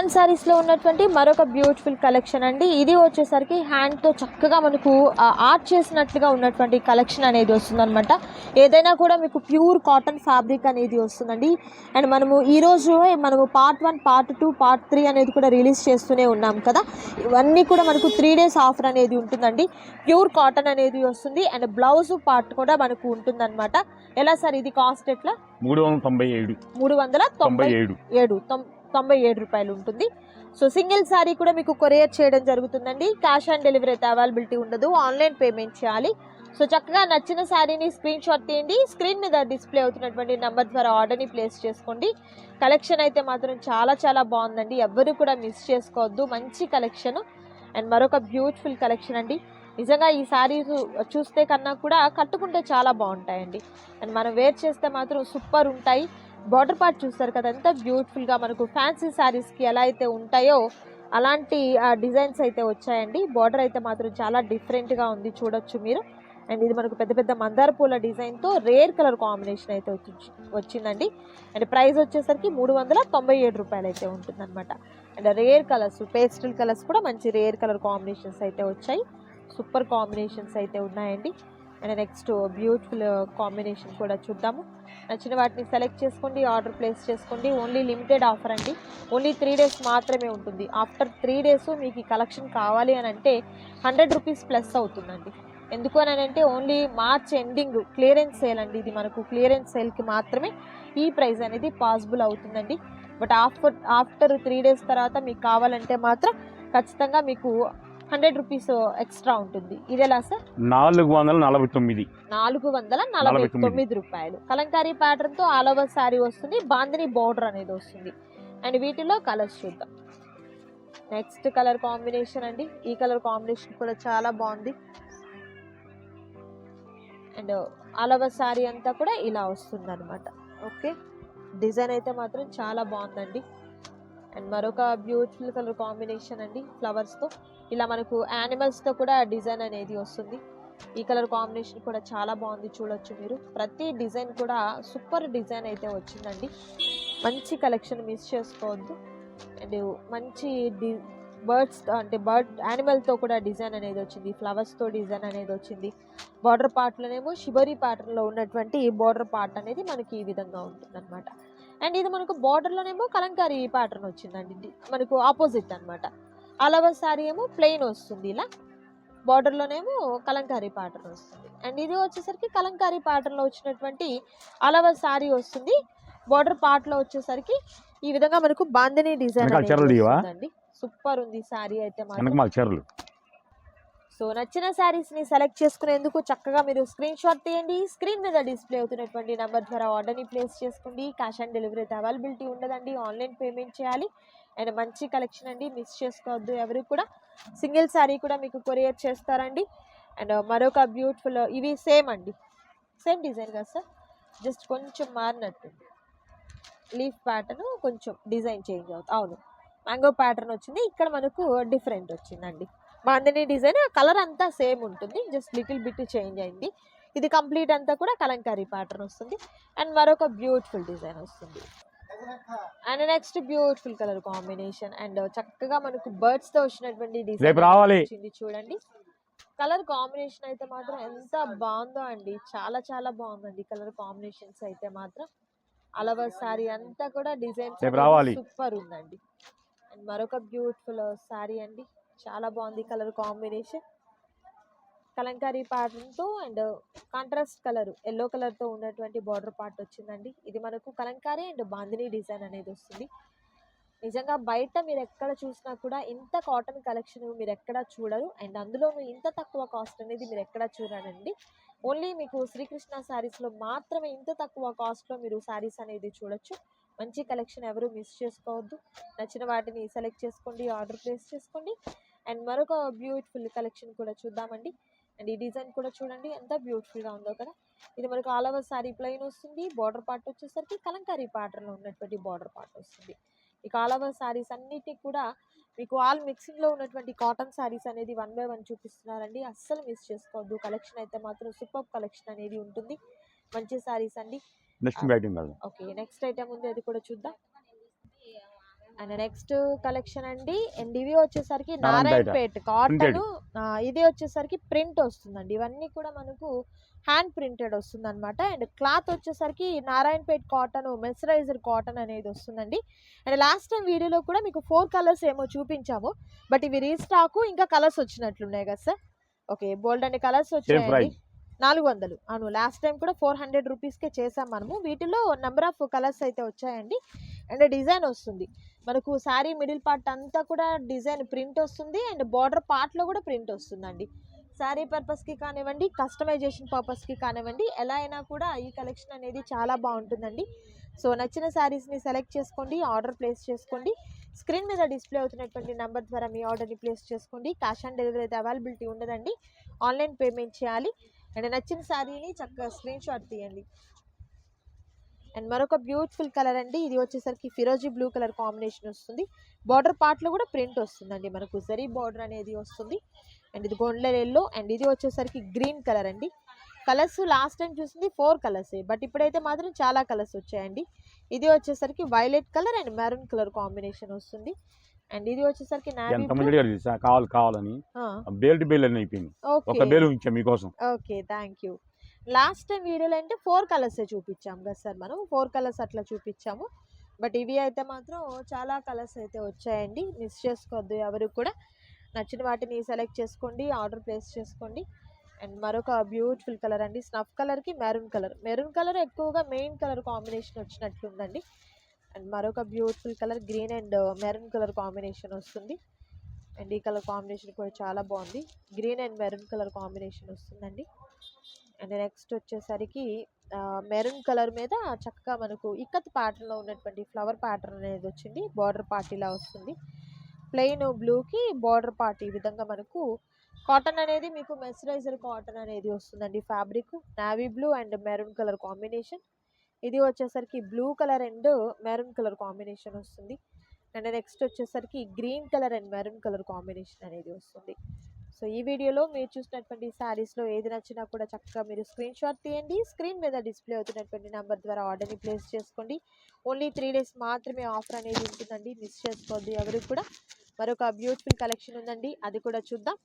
Hand సారీస్లో ఉన్నటువంటి మరొక beautiful collection అండి. ఇది వచ్చేసరికి హ్యాండ్తో చక్కగా మనకు ఆర్ట్ చేసినట్లుగా ఉన్నటువంటి కలెక్షన్ అనేది వస్తుందన్నమాట. ఏదైనా కూడా మీకు ప్యూర్ కాటన్ ఫ్యాబ్రిక్ అనేది వస్తుందండి. అండ్ మనము ఈ రోజు మనము part one part two part three అనేది కూడా రిలీజ్ చేస్తూనే ఉన్నాం కదా. ఇవన్నీ కూడా మనకు త్రీ డేస్ ఆఫర్ అనేది ఉంటుందండి. ప్యూర్ కాటన్ అనేది వస్తుంది. అండ్ బ్లౌజ్ పార్ట్ కూడా మనకు ఉంటుందన్నమాట. ఎలా సార్ ఇది కాస్ట్ ఎట్లా? మూడు వందల తొంభై ఏడు. మూడు వందల తొంభై ఏడు. ఏడు. తొంభై ఏడు రూపాయలు ఉంటుంది. సో సింగిల్ శారీ కూడా మీకు కొరియర్ చేయడం జరుగుతుందండి. క్యాష్ ఆన్ డెలివరీ అయితే అవైలబిలిటీ ఉండదు. ఆన్లైన్ పేమెంట్ చేయాలి. సో చక్కగా నచ్చిన శారీని స్క్రీన్ షాట్ తీయండి. స్క్రీన్ మీద డిస్ప్లే అవుతున్నటువంటి నెంబర్ ద్వారా ఆర్డర్ని ప్లేస్ చేసుకోండి. కలెక్షన్ అయితే మాత్రం చాలా చాలా బాగుందండి. ఎవ్వరు కూడా మిస్ చేసుకోవద్దు. మంచి కలెక్షన్ అండ్ మరొక బ్యూటిఫుల్ కలెక్షన్ అండి. నిజంగా ఈ శారీస్ చూస్తే కన్నా కూడా కట్టుకుంటే చాలా బాగుంటాయండి. అండ్ మనం వేర్ చేస్తే మాత్రం సూపర్ ఉంటాయి. బార్డర్ పార్ట్ చూస్తారు కదా ఎంత బ్యూటిఫుల్గా మనకు ఫ్యాన్సీ శారీస్కి ఎలా అయితే ఉంటాయో అలాంటి డిజైన్స్ అయితే వచ్చాయండి. బార్డర్ అయితే మాత్రం చాలా డిఫరెంట్గా ఉంది చూడొచ్చు మీరు. అండ్ ఇది మనకు పెద్ద పెద్ద మందార పూల డిజైన్తో రేర్ కలర్ కాంబినేషన్ అయితే వచ్చి వచ్చిందండి. అండ్ ప్రైస్ వచ్చేసరికి మూడు వందల తొంభై ఏడు రూపాయలు అయితే ఉంటుందన్నమాట. And rare colours pastel colours కూడా మంచి రేర్ కలర్ కాంబినేషన్స్ అయితే వచ్చాయి. సూపర్ కాంబినేషన్స్ అయితే ఉన్నాయండి. అండ్ నెక్స్ట్ బ్యూటిఫుల్ కాంబినేషన్ కూడా చూద్దాము. నచ్చిన వాటిని సెలెక్ట్ చేసుకోండి ఆర్డర్ ప్లేస్ చేసుకోండి. ఓన్లీ లిమిటెడ్ ఆఫర్ అండి. ఓన్లీ త్రీ డేస్ మాత్రమే ఉంటుంది. ఆఫ్టర్ త్రీ డేస్ మీకు ఈ కలెక్షన్ కావాలి అని అంటే హండ్రెడ్ రూపీస్ ప్లస్ అవుతుందండి. ఎందుకు అని అంటే only March ending clearance sale అండి ఇది మనకు. క్లియరెన్స్ సేల్కి మాత్రమే ఈ ప్రైస్ అనేది పాసిబుల్ అవుతుందండి. But after after three days తర్వాత మీకు కావాలంటే మాత్రం ఖచ్చితంగా మీకు హండ్రెడ్ రూపీస్ ఎక్స్ట్రా ఉంటుంది. ఇది ఎలా సార్? నాలుగు వందల నలభై తొమ్మిది. నాలుగు వందల నలభై. తొమ్మిది. రూపాయలు. కలంకారీ ప్యాటర్న్తో ఆల్ ఓవర్ శారీ వస్తుంది. బాందిని బోర్డర్ అనేది వస్తుంది. అండ్ వీటిలో కలర్స్ చూద్దాం. నెక్స్ట్ కలర్ కాంబినేషన్ అండి. ఈ కలర్ కాంబినేషన్ కూడా చాలా బాగుంది. అండ్ ఆల్ ఓవర్ శారీ అంతా కూడా ఇలా వస్తుంది అనమాట ఓకే డిజైన్ అయితే మాత్రం చాలా బాగుందండి. అండ్ మరొక బ్యూటిఫుల్ కలర్ కాంబినేషన్ అండి ఫ్లవర్స్తో ఇలా మనకు యానిమల్స్తో కూడా డిజైన్ అనేది వస్తుంది. ఈ కలర్ కాంబినేషన్ కూడా చాలా బాగుంది చూడొచ్చు మీరు. ప్రతి డిజైన్ కూడా సూపర్ డిజైన్ అయితే వచ్చిందండి. మంచి కలెక్షన్ మిస్ చేసుకోవద్దు. అండ్ మంచి డి బర్డ్స్ అంటే బర్డ్ యానిమల్తో కూడా డిజైన్ అనేది వచ్చింది. ఫ్లవర్స్తో డిజైన్ అనేది వచ్చింది. బార్డర్ పార్ట్లోనేమో శిబరి ప్యాటర్న్లో ఉన్నటువంటి బార్డర్ పార్ట్ అనేది మనకి ఈ విధంగా ఉంటుంది అండ్ ఇది మనకు బార్డర్లోనేమో కలంకారీ ప్యాటర్న్ వచ్చిందండి. ఇది మనకు ఆపోజిట్ అనమాట అలవ శారీ ఏమో ప్లెయిన్ వస్తుంది ఇలా. బార్డర్లోనేమో కలంకారీ ప్యాటర్న్ వస్తుంది. అండ్ ఇది వచ్చేసరికి కలంకారీ ప్యాటర్న్లో వచ్చినటువంటి అలవ శారీ వస్తుంది. బార్డర్ పార్ట్లో వచ్చేసరికి ఈ విధంగా మనకు బాందిని డిజైన్ తీయవా? సూపర్ ఉంది శారీ అయితే మాత్రం. సో నచ్చిన శారీస్ని సెలెక్ట్ చేసుకునేందుకు చక్కగా మీరు స్క్రీన్ షాట్ తీయండి. స్క్రీన్ మీద డిస్ప్లే అవుతున్నటువంటి నెంబర్ ద్వారా ఆర్డర్ని ప్లేస్ చేసుకోండి. క్యాష్ ఆన్ డెలివరీ అయితే అవైలబిలిటీ ఉండదండి. ఆన్లైన్ పేమెంట్ చేయాలి. అండ్ మంచి కలెక్షన్ అండి. మిస్ చేసుకోవద్దు ఎవరు కూడా. సింగిల్ శారీ కూడా మీకు కొరియర్ చేస్తారండి. అండ్ మరొక బ్యూటిఫుల్ ఇవి సేమ్ అండి. సేమ్ డిజైన్ కదా సార్ జస్ట్ కొంచెం మారినట్టు లీఫ్ ప్యాటర్న్ కొంచెం డిజైన్ చేంజ్ అవుతుంది. అవును. మ్యాంగో ప్యాటర్న్ వచ్చింది. ఇక్కడ మనకు డిఫరెంట్ వచ్చిందండి. బాందిని డిజైన్ కలర్ అంతా సేమ్ ఉంటుంది. జస్ట్ లిటిల్ బిట్ చేంజ్ అయింది. ఇది కంప్లీట్ అంతా కూడా కలంకారీ ప్యాటర్న్ వస్తుంది. అండ్ మరొక బ్యూటిఫుల్ డిజైన్ వస్తుంది. And next beautiful colour combination. And చక్కగా మనకు బర్డ్స్తో వచ్చినటువంటి డిజైన్ రావాలి. వచ్చింది చూడండి. కలర్ కాంబినేషన్ అయితే మాత్రం ఎంత బాగుందో అండి. చాలా చాలా బాగుందండి కలర్ కాంబినేషన్స్ అయితే మాత్రం. అలవ సారీ అంతా కూడా రావాలి. సూపర్ ఉందండి. అండ్ మరొక బ్యూటిఫుల్ సారీ అండి. చాలా బాగుంది కలర్ కాంబినేషన్. కలంకారీ ప్యాటర్న్తో అండ్ కాంట్రాస్ట్ కలర్ ఎల్లో కలర్తో ఉన్నటువంటి బార్డర్ పార్ట్ వచ్చిందండి. ఇది మనకు కలంకారీ అండ్ బాందిని డిజైన్ అనేది వస్తుంది. నిజంగా బయట మీరు ఎక్కడ చూసినా కూడా ఇంత కాటన్ కలెక్షన్ మీరు ఎక్కడ చూడరు. అండ్ అందులోనూ ఇంత తక్కువ కాస్ట్ అనేది మీరు ఎక్కడ చూడరండి. ఓన్లీ మీకు శ్రీకృష్ణ శారీస్లో మాత్రమే ఇంత తక్కువ కాస్ట్లో మీరు శారీస్ అనేది చూడొచ్చు. మంచి కలెక్షన్ ఎవరు మిస్ చేసుకోవద్దు. నచ్చిన వాటిని సెలెక్ట్ చేసుకోండి ఆర్డర్ ప్లేస్ చేసుకోండి. అండ్ మరొక బ్యూటిఫుల్ కలెక్షన్ కూడా చూద్దామండి. అండ్ ఈ డిజైన్ కూడా చూడండి ఎంత బ్యూటిఫుల్గా ఉందో కదా. ఇది మనకు ఆల్ ఓవర్ సారీ ప్లెయిన్ వస్తుంది బార్డర్ పార్ట్ వచ్చేసరికి కలంకారీ ప్యాటర్న్లో ఉన్నటువంటి బార్డర్ పార్ట్ వస్తుంది. ఇక ఆల్ ఓవర్ సారీస్ అన్నిటికి కూడా మీకు ఆల్ మిక్సింగ్లో ఉన్నటువంటి కాటన్ సారీస్ అనేది వన్ బై వన్ చూపిస్తున్నారండి. అస్సలు మిస్ చేసుకోవద్దు. కలెక్షన్ అయితే మాత్రం సూపర్ కలెక్షన్ అనేది ఉంటుంది. మంచి సారీస్ అండి. నెక్స్ట్ కాదు ఓకే నెక్స్ట్ ఐటమ్ ఉంది అది కూడా చూద్దాం. అండ్ నెక్స్ట్ కలెక్షన్ అండి అండ్ ఇవి వచ్చేసరికి నారాయణపేట. కాటన్. ఇది వచ్చేసరికి ప్రింట్ వస్తుందండి. ఇవన్నీ కూడా మనకు హ్యాండ్ ప్రింటెడ్ వస్తుంది అనమాట అండ్ క్లాత్ వచ్చేసరికి నారాయణపేట్ కాటన్ మెసరైజర్ కాటన్ అనేది వస్తుందండి. అండ్ లాస్ట్ టైం వీడియోలో కూడా మీకు ఫోర్ కలర్స్ ఏమో చూపించాము. బట్ ఇవి రీస్టాక్ ఇంకా కలర్స్ వచ్చినట్లున్నాయి కదా సార్ ఓకే బోల్డ్ అనే కలర్స్ వచ్చాయండి. నాలుగు వందలు. అవును లాస్ట్ టైం కూడా ఫోర్ హండ్రెడ్ రూపీస్కే చేసాం మనము. వీటిలో నెంబర్ ఆఫ్ కలర్స్ అయితే వచ్చాయండి. అండ్ డిజైన్ వస్తుంది. మనకు శారీ మిడిల్ పార్ట్ అంతా కూడా డిజైన్ ప్రింట్ వస్తుంది. అండ్ బార్డర్ పార్ట్లో కూడా ప్రింట్ వస్తుందండి. శారీ పర్పస్కి కానివ్వండి కస్టమైజేషన్ పర్పస్కి కానివ్వండి ఎలా అయినా కూడా ఈ కలెక్షన్ అనేది చాలా బాగుంటుందండి. సో నచ్చిన శారీస్ని సెలెక్ట్ చేసుకోండి ఆర్డర్ ప్లేస్ చేసుకోండి. స్క్రీన్ మీద డిస్ప్లే అవుతున్నటువంటి నెంబర్ ద్వారా మీ ఆర్డర్ని ప్లేస్ చేసుకోండి. క్యాష్ ఆన్ డెలివరీ అయితే అవైలబిలిటీ ఉండదండి. ఆన్లైన్ పేమెంట్ చేయాలి. అండ్ నచ్చిన శారీని చక్కగా స్క్రీన్ షాట్ తీయండి. అండ్ మరొక బ్యూటిఫుల్ కలర్ అండి. ఇది వచ్చేసరికి ఫిరోజీ బ్లూ కలర్ కాంబినేషన్ వస్తుంది. బార్డర్ పార్ట్లో కూడా ప్రింట్ వస్తుందండి. మనకు జరీ బార్డర్ అనేది వస్తుంది. అండ్ ఇది గొండ్లర్ ఎల్లో అండ్ ఇది వచ్చేసరికి గ్రీన్ కలర్ అండి. కలర్స్ లాస్ట్ టైం చూసింది ఫోర్ కలర్స్ బట్ ఇప్పుడైతే మాత్రం చాలా కలర్స్ వచ్చాయండి. ఇది వచ్చేసరికి violet colour and maroon colour combination వస్తుంది. అండ్ ఇది వచ్చేసరికి కావాలి కావాలని. బేల్ట్ బేల్ అని అయిపోయింది ఒక ఓకే బేలు ఉంచాం మీకోసం. Okay thank you. Last time వీడియోలో అంటే ఫోర్ కలర్సే చూపించాం కదా సార్ మనం. ఫోర్ కలర్స్ అట్లా చూపించాము. బట్ ఇవి అయితే మాత్రం చాలా కలర్స్ అయితే వచ్చాయండి. మిస్ చేసుకోవద్దు ఎవరు కూడా. నచ్చిన వాటిని సెలెక్ట్ చేసుకోండి ఆర్డర్ ప్లేస్ చేసుకోండి. అండ్ మరొక బ్యూటిఫుల్ కలర్ అండి. స్నఫ్ కలర్కి మెరూన్ కలర్. మెరూన్ కలర్ ఎక్కువగా మెయిన్ కలర్ కాంబినేషన్ వచ్చినట్లుందండి అండ్ మరొక beautiful colour green and maroon colour combination వస్తుంది. అండ్ ఈ కలర్ కాంబినేషన్ కూడా చాలా బాగుంది. Green and maroon colour combination వస్తుందండి. అండ్ నెక్స్ట్ వచ్చేసరికి మెరూన్ కలర్ మీద చక్కగా మనకు ఇక్కత్ ప్యాటర్న్లో ఉన్నటువంటి ఫ్లవర్ ప్యాటర్న్ అనేది వచ్చింది. బార్డర్ పార్ట్ ఇలా వస్తుంది. ప్లెయిన్ బ్లూకి బార్డర్ పార్ట్ ఈ విధంగా మనకు కాటన్ అనేది మీకు మెసరైజర్ కాటన్ అనేది వస్తుందండి fabric. Navy blue and maroon colour combination. ఇది వచ్చేసరికి blue colour and maroon colour combination వస్తుంది. అండ్ నెక్స్ట్ వచ్చేసరికి green colour and maroon colour combination అనేది వస్తుంది. సో ఈ వీడియోలో మీరు చూసినటువంటి శారీస్లో ఏది నచ్చినా కూడా చక్కగా మీరు స్క్రీన్ షాట్ తీయండి. స్క్రీన్ మీద డిస్ప్లే అవుతున్నటువంటి నెంబర్ ద్వారా ఆర్డర్ని ప్లేస్ చేసుకోండి. ఓన్లీ త్రీ డేస్ మాత్రమే ఆఫర్ అనేది ఉంటుందండి. మిస్ చేసుకోవద్దు ఎవరికి కూడా. మరొక బ్యూటిఫుల్ కలెక్షన్ ఉందండి. అది కూడా చూద్దాం.